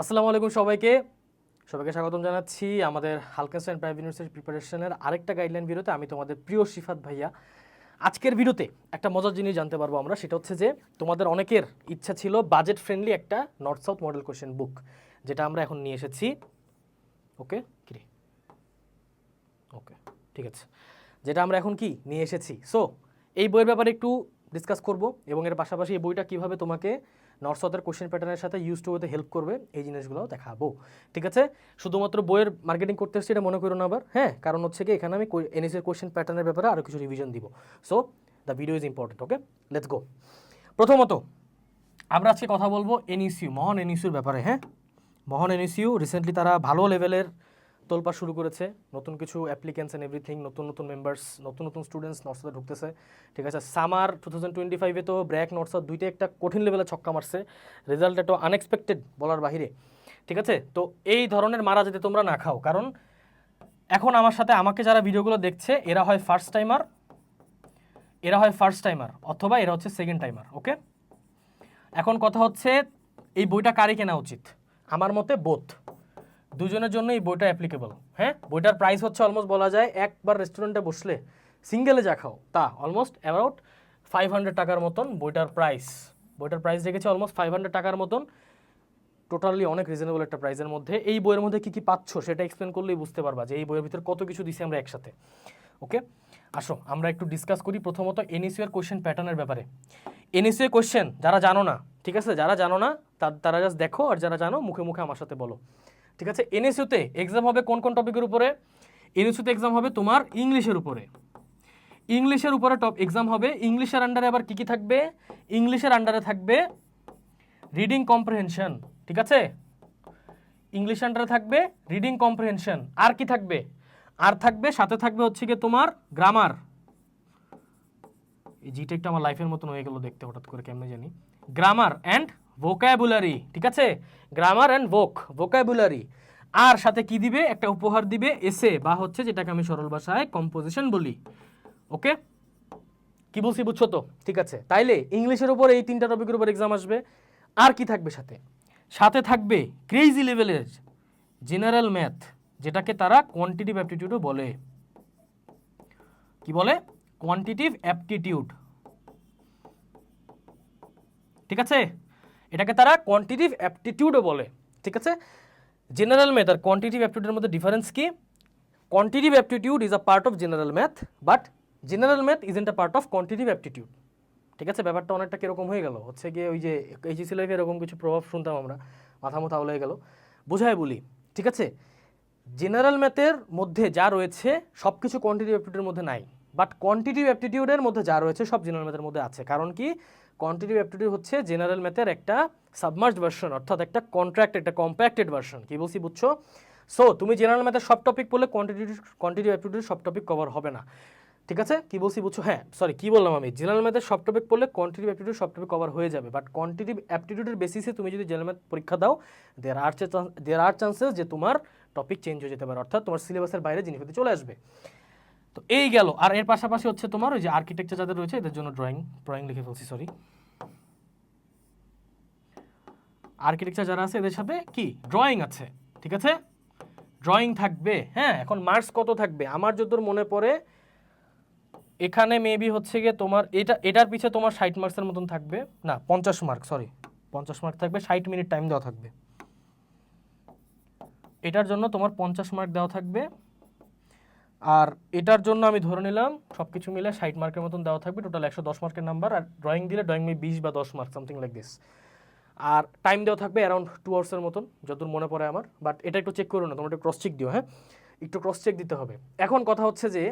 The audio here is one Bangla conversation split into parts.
আসসালামু আলাইকুম সবাইকে। সবাইকে স্বাগতম জানাচ্ছি আমাদের হালকাস্টাইন প্রাইভেট ইউনিভার্সিটি প্রিপারেশনের আরেকটা গাইডলাইন ভিডিওতে। আমি তোমাদের প্রিয় শিফাত ভাইয়া। আজকের ভিডিওতে একটা মজার জিনিস জানতে পারব আমরা। সেটা হচ্ছে যে, তোমাদের অনেকের ইচ্ছা ছিল বাজেট ফ্রেন্ডলি একটা North South model question book যেটা আমরা এখন নিয়ে এসেছি। ওকে কিরে ওকে ঠিক আছে। যেটা আমরা এখন কি? নিয়ে এসেছি। সো এই বইয়ের ব্যাপারে একটু ডিসকাস করব এবং এর পাশাপাশি এই বইটা কীভাবে তোমাকে নর্থ সাউথের কোশ্চেন প্যাটার্নের সাথে ইউজ টু হতে হেল্প করবে, এই জিনিসগুলোও দেখাবো। ঠিক আছে? শুধুমাত্র বইয়ের মার্কেটিং করতে এসেছি এটা মনে করো না আবার হ্যাঁ? কারণ হচ্ছে কি, এখানে আমি এনএসের কোশ্চেন প্যাটার্নের ব্যাপারে আরও কিছু রিভিশন দিব। So the video is important okay let's go প্রথমত, আমরা আজকে কথা বলব এনইসিউ মহান এনইসিউর ব্যাপারে হ্যাঁ? মহান এনইসিউ রিসেন্টলি তারা ভালো লেভেলের তোলপা শুরু করেছে। নতুন কিছু অ্যাপ্লিকেন্টস অ্যান্ড এভরিথিং নতুন নতুন মেম্বার্স নতুন নতুন স্টুডেন্টস নর্থসাউথে ঢুকতেছে। ঠিক আছে সামার টু থাউজেন্ড টোয়েন্টি ফাইভে তো ব্র্যাক নর্থসাউথ দুইটা একটা কঠিন লেভেলে ছক্কা মারছে। রেজাল্ট একটু আনএক্সপেক্টেড বলার বাহিরে। ঠিক আছে, তো এই ধরনের মারা যেতে তোমরা না খাও। কারণ এখন আমার সাথে আমাকে যারা ভিডিওগুলো দেখছে, এরা হয় ফার্স্ট টাইমার এরা হয় ফার্স্ট টাইমার অথবা এরা হচ্ছে সেকেন্ড টাইমার ওকে এখন কথা হচ্ছে, এই বইটা কারে কেনা উচিত? আমার মতে বোথ দুজনের জন্য এই বইটা অ্যাপ্লিকেবল হ্যাঁ? বইটার প্রাইস হচ্ছে অলমোস্ট বলা যায় একবার রেস্টুরেন্টে বসলে সিঙ্গেলে যা খাও, তা অলমোস্ট অ্যাবাউট ফাইভ হান্ড্রেড টাকার মতন বইটার প্রাইস বইটার প্রাইস রেখেছে অলমোস্ট ফাইভ হান্ড্রেড টাকার মতন। টোটালি অনেক রিজনেবল একটা প্রাইসের মধ্যে। এই বইয়ের মধ্যে কী কী পাচ্ছ সেটা এক্সপ্লেন করলেই বুঝতে পারবা যে এই বইয়ের ভিতরে কত কিছু দিছি আমরা একসাথে। ওকে আসো, আমরা একটু ডিসকাস করি প্রথমত এনইসিউ এর কোশ্চেন প্যাটার্নের ব্যাপারে। এনইসিউ এর কোশ্চেন যারা জানো না, ঠিক আছে? যারা জানো না তারা জাস্ট দেখো আর যারা জানো, মুখে মুখে আমার সাথে বলো। ঠিক আছে? এনএসইউতে এক্সাম হবে কোন কোন টপিকের উপরে? এনএসইউতে এক্সাম হবে তোমার ইংলিশের উপরে। ইংলিশের উপরে টপ এক্সাম হবে। ইংলিশের আন্ডারে আবার কি কি থাকবে? ইংলিশের আন্ডারে থাকবে রিডিং কম্প্রিহেনশন ঠিক আছে? ইংলিশ আন্ডারে থাকবে রিডিং কম্প্রিহেনশন আর কি থাকবে? আর থাকবে, সাথে থাকবে হচ্ছে গিয়ে তোমার গ্রামার এই জিটা একটু আমার লাইফের মতন হয়ে গেল দেখতে হঠাৎ করে, কেমনে জানি? গ্রামার অ্যান্ড ভোকাবুলারি ঠিক আছে? গ্রামার অ্যান্ড ভোক ভোকাবুলারি আর সাথে কি দিবে? একটা উপহার দিবে এসে বা হচ্ছে যেটাকে আমি সরল ভাষায় কম্পোজিশন বলি। ওকে কি বলছি বুঝছ তো? ঠিক আছে। তাইলে ইংলিশের উপর এই তিনটা টপিকের উপর এক্সাম আসবে। আর কি থাকবে সাথে? সাথে থাকবে ক্রেজি লেভেলের জেনারেল ম্যাথ যেটাকে তারা কোয়ান্টিটিভ অ্যাপটিটিউডও বলে। কি বলে? কোয়ান্টিটিভ অ্যাপটিটিউড ঠিক আছে? এটাকে তারা কোয়ান্টিটিভ অ্যাপটিটিউডও বলে, ঠিক আছে? জেনারেল ম্যাথ আর কোয়ান্টিটিভ অ্যাপটিটিউডের মধ্যে ডিফারেন্স কি? Quantitative aptitude is a part of general math but general math is in a part of quantitative aptitude ঠিক আছে? ব্যাপারটা অনেকটা কীরকম হয়ে গেল। হচ্ছে গিয়ে ওই যে এইচএসি লাইফে এরকম কিছু প্রভাব শুনতাম আমরা, মাথা মতো আউলে গেল। বোঝায় বলি, ঠিক আছে? জেনারেল ম্যাথের মধ্যে যা রয়েছে সব কিছু কোয়ান্টিটিভ অ্যাপটিটিউডের মধ্যে নাই। বাট কোয়ান্টিটিভ অ্যাপটিটিউডের মধ্যে যা রয়েছে, সব জেনারেল ম্যাথের মধ্যে আছে। কারণ কি? কোয়ান্টিটিভ অ্যাপটিটিউড হচ্ছে জেনারেল ম্যাথের একটা সাবমার্জড ভার্সন অর্থাৎ একটা কন্ট্রাক্ট একটা কম্প্যাক্টেড ভার্সন কি বলছি বুঝছ? সো তুমি জেনারেল ম্যাথের সব টপিক পড়লে কোয়ান্টিটিভ কোয়ান্টিটিভ অ্যাপটিটিউড সব টপিক কভার হবে না। ঠিক আছে? কি বলছি বুঝছ? হ্যাঁ সরি কি বললাম আমি? জেনারেল ম্যাথের সব টপিক পড়লে কোয়ান্টিটিভ অ্যাপটিটিউড সব টপিক কভার হয়ে যাবে। বাট কোয়ান্টিটিভ অ্যাপটিটিউডের বেসিসে তুমি যদি জেনারেল ম্যাথ পরীক্ষা দাও দেয়ার আর চান্স দেয়ার আর চান্সেস যে তোমার টপিক চেঞ্জ হয়ে যেতে পারে। অর্থাৎ তোমার সিলেবাসের বাইরে জিনিসপাতি চলে আসবে। তো এই গেল। আর এর পাশাপাশি হচ্ছে তোমার ওই যে আর্কিটেকচার যাদের রয়েছে, এদের জন্য ড্রয়িং ড্রয়িং লিখে ফেলছি সরি আর্কিটেকচার যারা আছে, এদের সাথে কি? ড্রয়িং আছে, ঠিক আছে? ড্রয়িং থাকবে হ্যাঁ এখন মার্কস কত থাকবে? আমার যতদূর মনে পড়ে, এখানে মেবি হচ্ছে গিয়ে তোমার, এটা, এটার পিছে তোমার ষাট মার্কসের মতন থাকবে। না, পঞ্চাশ মার্ক সরি পঞ্চাশ মার্ক থাকবে, ষাট মিনিট টাইম দেওয়া থাকবে। এটার জন্য তোমার পঞ্চাশ মার্ক দেওয়া থাকবে। আর এটার জন্য আমি ধরে নিলাম সব কিছু মিলে ষাট মার্কের মতন দেওয়া থাকবে টোটাল একশো দশ মার্কের নাম্বার আর ড্রয়িং দিলে ড্রয়িং মে বিশ বা দশ মার্ক সামথিং লাইক দিস আর টাইম দেওয়া থাকবে অ্যারাউন্ড টু আওয়ার্সের মতন, যতদূর মনে পড়ে আমার। বাট এটা একটু চেক করো না, তোমরা একটু ক্রস চেক দিও হ্যাঁ? একটু ক্রস চেক দিতে হবে। এখন কথা হচ্ছে যে,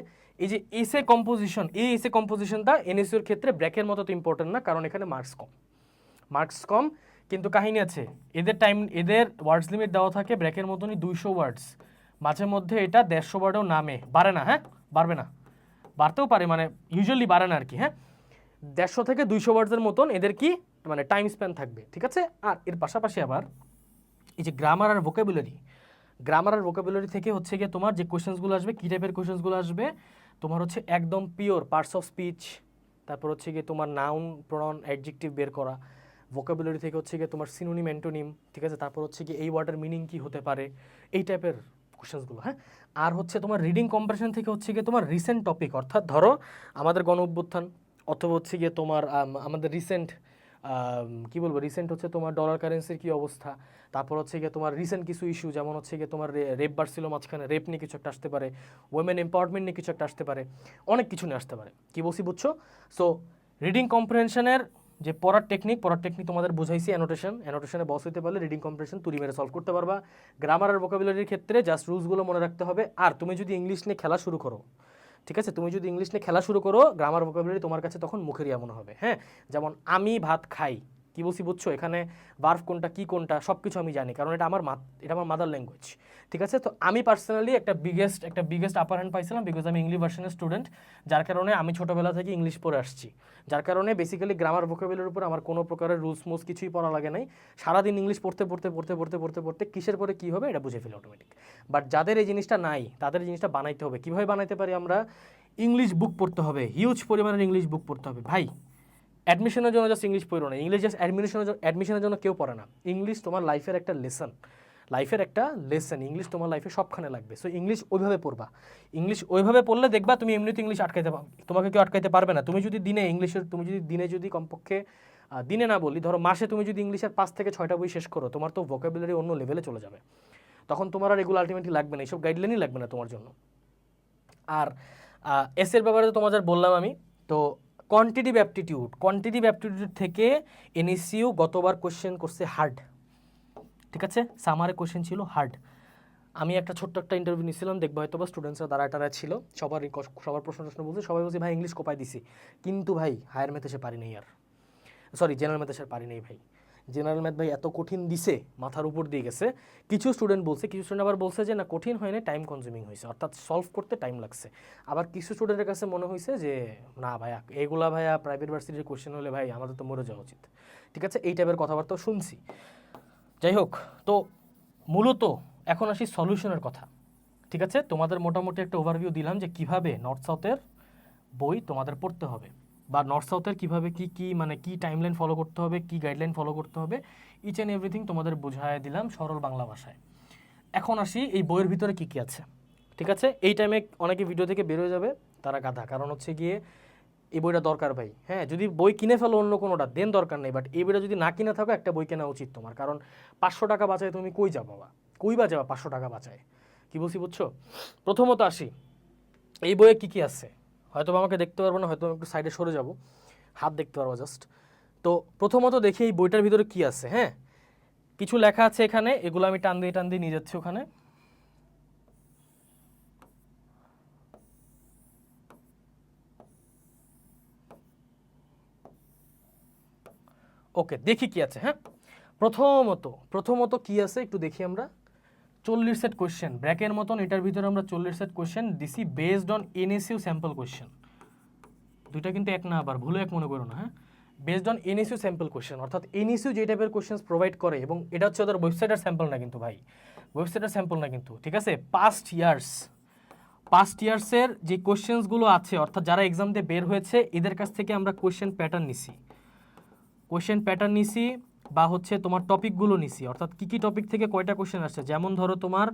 এই যে এসে কম্পোজিশন এই এসে কম্পোজিশনটা এনএসইউর ক্ষেত্রে ব্র্যাকের মতো তো ইম্পর্টেন্ট না, কারণ এখানে মার্কস কম। মার্কস কম, কিন্তু কাহিনী আছে, এদের টাইম এদের ওয়ার্ডস লিমিট দেওয়া থাকে ব্র্যাকের মতনই দুইশো ওয়ার্ডস মাঝে মধ্যে এটা দেড়শো ওয়ার্ডেও নামে। বাড়ে না হ্যাঁ? বাড়বে না। বাড়তেও পারে মানে ইউজুয়ালি বাড়ে না আর কি হ্যাঁ? দেড়শো থেকে দুইশো ওয়ার্ডসের মতন এদের কি মানে টাইম স্প্যান থাকবে, ঠিক আছে? আর এর পাশাপাশি আবার এই যে গ্রামার আর ভোকাবুলারি গ্রামার আর ভোকাবুলারি থেকে হচ্ছে গিয়ে তোমার যে কোয়েশ্চেন্সগুলো আসবে, কী টাইপের কোয়েশ্চেন্সগুলো আসবে, তোমার হচ্ছে একদম পিওর পার্টস অফ স্পিচ তারপর হচ্ছে গিয়ে তোমার নাউন প্রনাউন অ্যাডজেক্টিভ বের করা ভোকাবুলারি থেকে হচ্ছে গিয়ে তোমার সিনোনিম অ্যান্টোনিম ঠিক আছে? তারপর হচ্ছে গিয়ে এই ওয়ার্ডের মিনিং কি হতে পারে, এই টাইপের কোশ্চেন্সগুলো হ্যাঁ? আর হচ্ছে তোমার রিডিং কম্পারেশন থেকে হচ্ছে গিয়ে তোমার রিসেন্ট টপিক অর্থাৎ ধরো আমাদের গণ অভ্যুত্থান, অথবা হচ্ছে গিয়ে তোমার আমাদের রিসেন্ট কি বলব? রিসেন্ট হচ্ছে তোমার ডলার কারেন্সির কি অবস্থা, তারপর হচ্ছে গিয়ে তোমার রিসেন্ট কিছু ইস্যু যেমন হচ্ছে গিয়ে তোমার রেপ বাড়ছিল মাঝখানে রেপ নিয়ে কিছু একটা আসতে পারে ওয়েমেন এম্পাওয়ারমেন্ট নিয়ে কিছু একটা আসতে পারে, অনেক কিছু নিয়ে আসতে পারে। কি বলছি বুঝছ? সো রিডিং কম্প্রিহেনশনের যে পড়ার টেকনিক পড়ার টেকনিক তোমাদের বুঝাইছি অ্যানোটেশন অ্যানোটেশনে বস হইতে পারলে রিডিং কম্পিটিশন তুলি মেরে সলভ করতে পারবা। গ্রামার আর ভোকাবুলারির ক্ষেত্রে জাস্ট রুলসগুলো মনে রাখতে হবে। আর তুমি যদি ইংলিশ নিয়ে খেলা শুরু করো, ঠিক আছে? তুমি যদি ইংলিশ নিয়ে খেলা শুরু করো গ্রামার ভোকাবুলারি তোমার কাছে তখন মুখেরই এমন মনে হবে হ্যাঁ? যেমন আমি ভাত খাই কি বলছি বুঝছ? এখানে বার্ফ কোনটা, কি কোনটা সব কিছু আমি জানি, কারণ এটা আমার এটা আমার মাদার ল্যাঙ্গুয়েজ ঠিক আছে? তো আমি পার্সোনালি একটা বিগেস্ট একটা বিগেস্ট আপার হ্যান্ড পাইছিলাম বিকজ আমি ইংলিশ ভার্সনের স্টুডেন্ট যার কারণে আমি ছোটোবেলা থেকে ইংলিশ পড়ে আসছি। যার কারণে বেসিক্যালি গ্রামার ভোকাবুলারির উপর আমার কোনো প্রকারের রুলস মুলস কিছুই পড়া লাগে নাই। সারাদিন ইংলিশ পড়তে পড়তে পড়তে পড়তে পড়তে পড়তে কিসের পরে কী হবে এটা বুঝে ফেলে অটোমেটিক বাট যাদের এই জিনিসটা নাই, তাদের এই জিনিসটা বানাইতে হবে। কীভাবে বানাইতে পারি আমরা? ইংলিশ বুক পড়তে হবে হিউজ পরিমাণের ইংলিশ বুক পড়তে হবে। ভাই অ্যাডমিশনের জন্য জাস্ট ইংলিশ পড়ো না। ইংলিশ জাস্ট অ্যাডমিশনের জন্য অ্যাডমিশনের জন্য কেউ পড়ে না। ইংলিশ তোমার লাইফের একটা লেসন লাইফের একটা লেসন ইংলিশ তোমার লাইফে সবখানে লাগবে। সো ইংলিশ ওইভাবে পড়বা। ইংলিশ ওইভাবে পড়লে দেখবা তুমি এমনিতে ইংলিশ আটকাইতে তোমাকে কেউ আটকাইতে পারবে না। তুমি যদি দিনে ইংলিশের তুমি যদি দিনে যদি কমপক্ষে দিনে না বলি, ধরো মাসে তুমি যদি ইংলিশের পাঁচ থেকে ছয়টা বই শেষ করো, তোমার তো ভোকাবুলারি অন্য লেভেলে চলে যাবে। তখন তোমার আর এগুলো আলটিমেটলি লাগবে না। এইসব গাইডলাইনই লাগবে না তোমার জন্য। আর এসের ব্যাপারে তো তোমাদের বললাম আমি, তো কোয়ান্টিটিভ অ্যাপটিটিউড কোয়ান্টিটিভ অ্যাপটিটিউড থেকে এনএসইউ গতবার কোশ্চেন করছে হার্ড ঠিক আছে? সামারে কোশ্চেন ছিল হার্ড আমি একটা ছোট্ট একটা ইন্টারভিউ নিয়েছিলাম, দেখব হয়তো বা স্টুডেন্টসরা দাঁড়া টারা ছিল। সবার সবার প্রশ্ন প্রশ্ন বলছে, সবাই বলছে, ভাই ইংলিশ কোপায় দিছি। কিন্তু ভাই হায়ার ম্যাথে সে পারি নেই আর। সরি জেনারেল ম্যাথে সে পারি নেই ভাই। জেনারেল ম্যাথ ভাই এত কঠিন দিছে, মাথার উপর দিয়ে গেছে। কিছু স্টুডেন্ট বলছে, কিছু স্টুডেন্ট আবার বলছে যে, না, কঠিন হয়নি টাইম কনজিউমিং হয়েছে। অর্থাৎ সলভ করতে টাইম লাগছে। আবার কিছু স্টুডেন্টের কাছে মনে হয়েছে যে, না ভাইয়া, এগুলা ভাইয়া প্রাইভেট ভার্সিটির কোশ্চেন হলে ভাই আমাদের তো মরে যাওয়া উচিত। ঠিক আছে? এই টাইপের কথাবার্তাও শুনছি। যাই হোক, তো মূলত এখন আসি সলিউশনের কথা। ঠিক আছে? তোমাদের মোটামুটি একটা ওভারভিউ দিলাম যে কীভাবে নর্থ সাউথের বই তোমাদের পড়তে হবে। বা নর্থ সাউথের কীভাবে কি কি মানে কি টাইমলাইন ফলো করতে হবে, কি গাইডলাইন ফলো করতে হবে ইচ অ্যান্ড এভরিথিং তোমাদের বুঝায় দিলাম সরল বাংলা ভাষায়। এখন আসি এই বইয়ের ভিতরে কি কি আছে। ঠিক আছে? এই টাইমে অনেকে ভিডিও থেকে বেরোয় যাবে, তারা গাধা। কারণ হচ্ছে গিয়ে এই বইটা দরকার ভাই। হ্যাঁ যদি বই কিনে ফেলো অন্য কোনোটা, দেন দরকার নেই। বাট এই বইটা যদি না কিনে থাকো, একটা বই কেনা উচিত তোমার। কারণ পাঁচশো টাকা বাঁচায় তুমি কই যাব বাবা কই বা যাবা পাঁচশো টাকা বাঁচায়? কী বলছি বুঝছ? প্রথমত আসি, এই বইয়ে কী কী আছে? হয়তো আমাকে দেখতে পারব না হয়তো একটু সাইডে সরে যাব। হাত দেখতে পারব জাস্ট তো প্রথমত দেখি এই বইটার ভিতরে কি আছে হ্যাঁ? কিছু লেখা আছে এখানে, এগুলো আমি টান দিয়ে টান দিয়ে নিয়ে যাচ্ছি ওখানে। ওকে, দেখি কি আছে হ্যাঁ? প্রথমত প্রথমত কি আছে একটু দেখি আমরা। চল্লিশ সেট কোয়েশ্চেন ব্র্যাকের মতন এটার ভিতরে আমরা চল্লিশ সেট কোয়েশ্চেন দিছি based on NSU sample question দুইটা কিন্তু এক না আবার ভুলে এক মনে করো না হ্যাঁ? Based on NSU sample question অর্থাৎ এনএসইউ যে টাইপের কোয়েশ্চেন প্রোভাইড করে, এবং এটা হচ্ছে ওদের ওয়েবসাইটের স্যাম্পল না কিন্তু ভাই। ওয়েবসাইটের স্যাম্পল না কিন্তু, ঠিক আছে? পাস্ট ইয়ার্স পাস্ট ইয়ার্সের যে কোয়েশ্চেন্সগুলো আছে, অর্থাৎ যারা এক্সাম দিয়ে বের হয়েছে, এদের কাছ থেকে আমরা কোয়েশ্চেন প্যাটার্ন নিছি। কোয়েশ্চেন প্যাটার্ন নিছি বা হচ্ছে তোমার টপিকগুলো নিছি। অর্থাৎ কী কী টপিক থেকে কয়টা কোশ্চেন আসছে? যেমন ধরো তোমার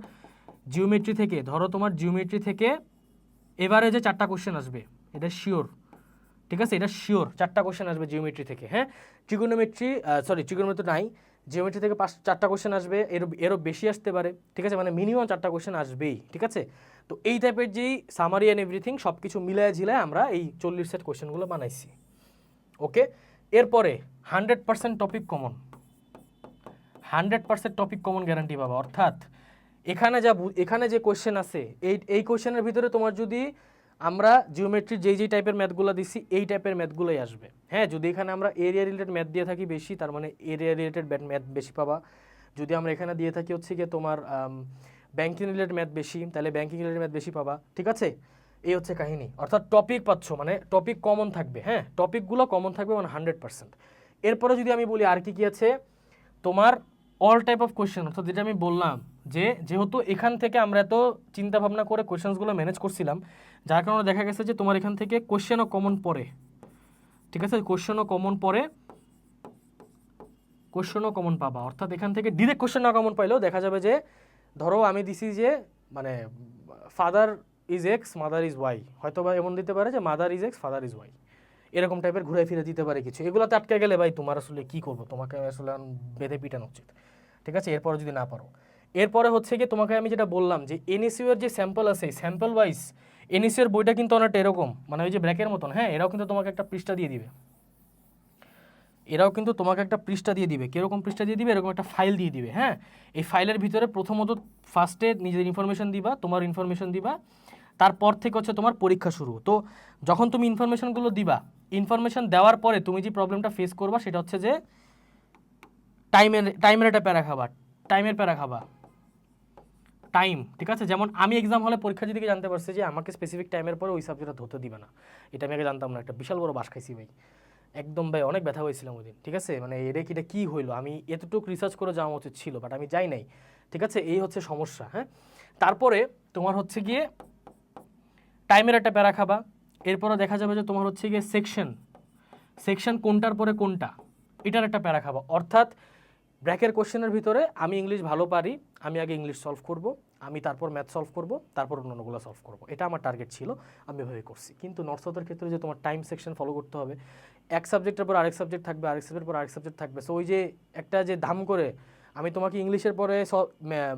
জিওমেট্রি থেকে, ধরো তোমার জিওমেট্রি থেকে এভারেজে চারটা কোশ্চেন আসবে, এটা শিওর ঠিক আছে? এটা শিওর চারটা কোয়েশ্চেন আসবে জিওমেট্রি থেকে হ্যাঁ? ট্রিগোনোমেট্রি সরি ট্রিগোনোমেট্রি নাই। জিওমেট্রি থেকে পাঁচ, চারটা কোশ্চেন আসবে এর এরও বেশি আসতে পারে, ঠিক আছে? মানে মিনিমাম চারটা কোশ্চেন আসবেই, ঠিক আছে? তো এই টাইপের যেই সামারি অ্যান্ড এভরিথিং সব কিছু মিলায় ঝিলায় আমরা এই চল্লিশ সেট কোশ্চেনগুলো বানাইছি ওকে এরপরে hundred percent topic common hundred percent topic common guarantee পাবা। অর্থাৎ এখানে যা এখানে যে কোয়েশ্চেন আছে, এই এই কোয়েশ্চেনের ভিতরে তোমার যদি আমরা জিওমেট্রির যেই যেই টাইপের ম্যাথগুলো দিছি, এই টাইপের ম্যাথগুলোই আসবে। হ্যাঁ যদি এখানে আমরা এরিয়া রিলেটেড ম্যাথ দিয়ে থাকি বেশি, তার মানে এরিয়া রিলেটেড ম্যাথ বেশি পাবা। যদি আমরা এখানে দিয়ে থাকি হচ্ছে গিয়ে তোমার ব্যাঙ্কিং রিলেটেড ম্যাথ বেশি, তাহলে ব্যাঙ্কিং রিলেটেড ম্যাথ বেশি পাবা। ঠিক আছে? এই হচ্ছে কাহিনী। অর্থাৎ টপিক পাচ্ছ মানে টপিক কমন থাকবে। হ্যাঁ টপিকগুলো কমন থাকবে মানে হান্ড্রেড পার্সেন্ট। এরপরে যদি আমি বলি আর কি কি আছে, তোমার অল টাইপ অফ কোয়েশ্চেন অর্থাৎ যেটা আমি বললাম যে, যেহেতু এখান থেকে আমরা এত চিন্তা ভাবনা করে কোয়েশ্চেন্সগুলো ম্যানেজ করছিলাম, যার কারণে দেখা গেছে যে তোমার এখান থেকে কোয়েশ্চেনও কমন পড়ে। ঠিক আছে? কোয়েশ্চেনও কমন পড়ে কোশ্চেনও কমন পাবা। অর্থাৎ এখান থেকে ডিরেক্ট কোশ্চেন না কমন পাইলেও দেখা যাবে যে, ধরো আমি দিছি যে মানে father is x mother is y হয়তো বা এমন দিতে পারে যে mother is x father is y এরকম টাইপের ঘুরে ফিরে দিতে পারে কিছু। এগুলোতে আটকে গেলে ভাই তোমার আসলে কী করব? তোমাকে আসলে বেঁধে পিটানো উচিত। ঠিক আছে? এরপরে যদি না পারো। এরপরে হচ্ছে কি তোমাকে আমি যেটা বললাম যে এনএসইউ এর যে স্যাম্পল আছে স্যাম্পল ওয়াইজ এনএসইউ এর বইটা কিন্তু অনেকটা এরকম। মানে ওই যে ব্র্যাকের মতন হ্যাঁ? এরাও কিন্তু তোমাকে একটা পৃষ্ঠা দিয়ে দিবে। এরাও কিন্তু তোমাকে একটা পৃষ্ঠা দিয়ে দিবে। কীরকম পৃষ্ঠা দিয়ে দিবে? এরকম একটা ফাইল দিয়ে দিবে হ্যাঁ? এই ফাইলের ভিতরে প্রথমত ফার্স্টে নিজের ইনফরমেশন দিবা, তোমার ইনফরমেশন দিবা তারপর থেকে হচ্ছে তোমার পরীক্ষা শুরু। তো যখন তুমি ইনফরমেশনগুলো দিবা ইনফরমেশন দেওয়ার পরে তুমি যে প্রবলেমটা ফেস করবা সেটা হচ্ছে যে টাইমের টাইমের একটা প্যারা খাবা টাইমের প্যারা খাবা। টাইম ঠিক আছে? যেমন আমি এক্সাম হলে পরীক্ষা দিকে জানতে পারছি যে আমাকে স্পেসিফিক টাইমের পরে ওই সাবজেক্টটা ধরতে দিবে না। এটা আমি আগে জানতাম না, একটা বিশাল বড় বাস খাইছি ভাই। একদম ভাই, অনেক ব্যথা হয়েছিলাম ওই দিন, ঠিক আছে? মানে এটা কি, এটা কী হইল? আমি এতটুকু রিসার্চ করে যাওয়া উচিত ছিল বাট আমি যাই নাই, ঠিক আছে? এই হচ্ছে সমস্যা হ্যাঁ? তারপরে তোমার হচ্ছে গিয়ে টাইমের একটা প্যারা খাবা। এরপরে দেখা যাবে যে তোমার হচ্ছে গিয়ে সেকশন সেকশন কোনটার পরে কোনটা, এটার একটা প্যারা খাবা। অর্থাৎ ব্র্যাকের কোশ্চেনের ভিতরে আমি ইংলিশ ভালো পারি, আমি আগে ইংলিশ সলভ করব, আমি তারপর ম্যাথ সলভ করব, তারপর অন্যান্যগুলো সলভ করব। এটা আমার টার্গেট ছিল, আমি এভাবে করছি। কিন্তু নর্থ সাউথের ক্ষেত্রে যে তোমার টাইম সেকশন ফলো করতে হবে, এক সাবজেক্টের পর আরেক সাবজেক্ট থাকবে, আরেক সাবজেক্টের পর আরেক সাবজেক্ট থাকবে। সো ওই যে একটা যে ধাম করে আমি তোমাকে ইংলিশের পরে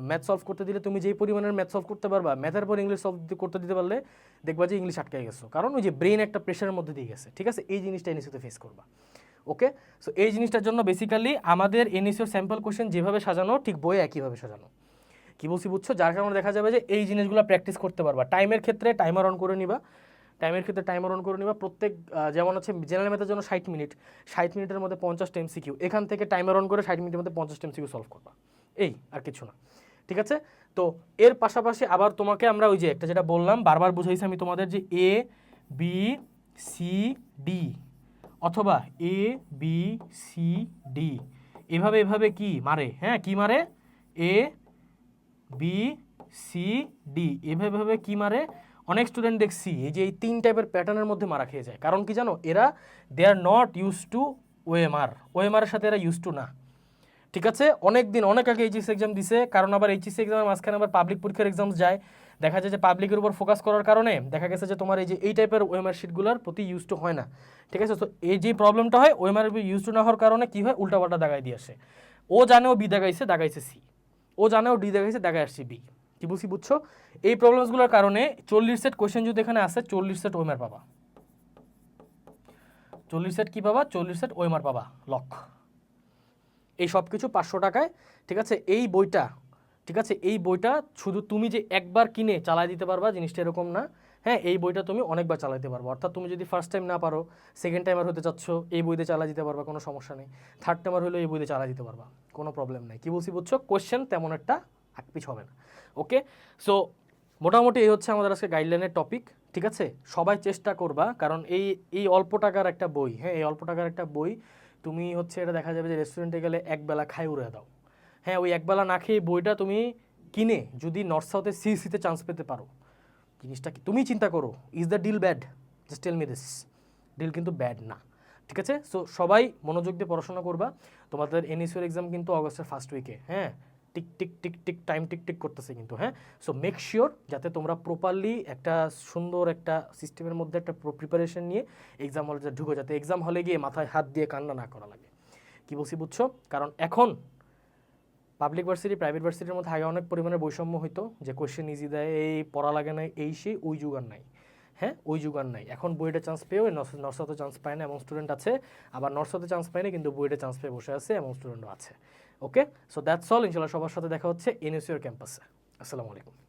ম্যাথ সলভ করতে দিলে তুমি যেই পরিমাণের ম্যাথ সলভ করতে পারবা ম্যাথের পর ইংলিশ সলভ করতে দিতে পারলে দেখবা যে ইংলিশ আটকে গেছো। কারণ ওই যে ব্রেন একটা প্রেশারের মধ্যে দিয়ে গেছে, ঠিক আছে? এই জিনিসটা এনএসিতে ফেস করবা। ওকে সো এই জিনিসটার জন্য বেসিক্যালি আমাদের এনএসিওর স্যাম্পল কোশ্চেন যেভাবে সাজানো, ঠিক বইয়ে একইভাবে সাজানো। কি বলছি বুঝছ? যার কারণে দেখা যাবে যে এই জিনিসগুলো প্র্যাকটিস করতে পারবা। টাইমের ক্ষেত্রে টাইমার অন করে নিবা। টাইমের ক্ষেত্রে টাইমার অন করে নিবা। প্রত্যেক যেমন হচ্ছে জেনারেল ম্যাথের জন্য ষাট মিনিট ষাট মিনিটের মধ্যে পঞ্চাশটা এমসিকিউ এখান থেকে টাইমার অন করে ষাট মিনিটের মধ্যে পঞ্চাশটা এমসিকিউ সলভ করবা। এই আর কিছু না। ঠিক আছে? তো এর পাশাপাশি আবার তোমাকে আমরা ওই যে একটা যেটা বললাম, বারবার বুঝাইছি আমি তোমাদের যে এ বি সি ডি অথবা এ বি সি ডি এভাবে এভাবে কি মারে? হ্যাঁ কি মারে? এ বি সি ডি এভাবে এভাবে কি মারে? অনেক স্টুডেন্ট দেখছি এই যে এই তিন টাইপের প্যাটার্নের মধ্যে মারা খেয়ে যায়। কারণ কি জানো? এরা they are not used to OMR OMR সাথে এরা ইউজ টু না। ঠিক আছে? অনেক দিন অনেক আগে এইচএস এক্সাম দিছে, কারণ আবার এইচএস এক্সামের মাঝখানে আবার পাবলিক পরীক্ষার এক্সাম যায়। দেখা যায় যে পাবলিকের উপর ফোকাস করার কারণে দেখা গেছে যে তোমার এই যে এই টাইপের ওএমআর শিটগুলোর প্রতি ইউজ টু হয় না। ঠিক আছে? তো এই যে প্রবলেমটা হয় ওএমআর ইউজ টু না হওয়ার কারণে কি হয়? উল্টাপাল্টা দাগাই দিয়ে আসে। ও জানে ও বি দাগাইছে দাগাইছে সি ও জানে ও ডি দাগাইছে দাগাই আসছে বি কি বুঝি বুঝছ? এই প্রবলেমসগুলোর কারণে চল্লিশ সেট কোয়েশ্চেন যদি এখানে আসে, চল্লিশ সেট ওএমআর পাবা। চল্লিশ সেট কি পাবা? চল্লিশ সেট ওএমআর পাবা লক এই সব কিছু পাঁচশো টাকায়, ঠিক আছে? এই বইটা, ঠিক আছে? এই বইটা শুধু তুমি যে একবার কিনে চালাই দিতে পারবা, জিনিসটা এরকম না। হ্যাঁ এই বইটা তুমি অনেকবার চালাতে পারব। অর্থাৎ তুমি যদি ফার্স্ট টাইম না পারো সেকেন্ড টাইমার হতে চাচ্ছ, এই বইতে চালা দিতে পারবা, কোনো সমস্যা নেই। থার্ড টাইমার হলেও এই বইতে চালা দিতে পারবা, কোনো প্রবলেম নেই। কি বলছি বুঝছ? কোয়েশ্চেন তেমন একটা আকপিছ হবে না। ওকে সো মোটামুটি এই হচ্ছে আমাদের আজকে গাইডলাইনের টপিক ঠিক আছে? সবাই চেষ্টা করবা, কারণ এই এই অল্প টাকার একটা বই হ্যাঁ এই অল্প টাকার একটা বই, তুমি হচ্ছে এটা দেখা যাবে যে রেস্টুরেন্টে গেলে একবেলা খাই উড়ে দাও। হ্যাঁ ওই একবেলা না খেয়ে বইটা তুমি কিনে যদি নর্থ সাউথে সিসিতে চান্স পেতে পারো। জিনিসটা কি? তুমি চিন্তা করো is the deal bad just tell me this deal কিন্তু ব্যাড না, ঠিক আছে? সো সবাই মনোযোগ দিয়ে পড়াশোনা করবা। তোমাদের এনএসইউর এক্সাম কিন্তু অগস্টের ফার্স্ট উইকে হ্যাঁ? Tick tick tick tick time tick tick করতেছে কিন্তু হ্যাঁ? সো মেক শিওর যাতে তোমরা প্রপারলি একটা সুন্দর একটা সিস্টেমের মধ্যে একটা প্রিপারেশন নিয়ে এক্সাম হলে ঢুকে, যাতে এক্সাম হলে গিয়ে মাথায় হাত দিয়ে কান্না না করা লাগে। কি বলছি বুঝছ? কারণ এখন পাবলিক ভার্সিটি প্রাইভেট ভার্সিটির মধ্যে আগে অনেক পরিমাণে বৈষম্য হইতো যে কোয়েশ্চেন ইজি দেয়, এই পড়া লাগে না এই সেই, ওই যুগার নাই। হ্যাঁ? ওই যুগার নাই। এখন বইটা চান্স পেয়েও নর্সাতে চান্স পায় না, এমন স্টুডেন্ট আছে, আবার নর্সাতে চান্স পায় না, কিন্তু বইটা চান্স পেয়ে বসে আছে, এমন স্টুডেন্টও আছে। ওকে সো দ্যাটস অল ইনশাল্লাহ সবার সাথে দেখা হচ্ছে এনএসইউর ক্যাম্পাসে আসসালামু আলাইকুম।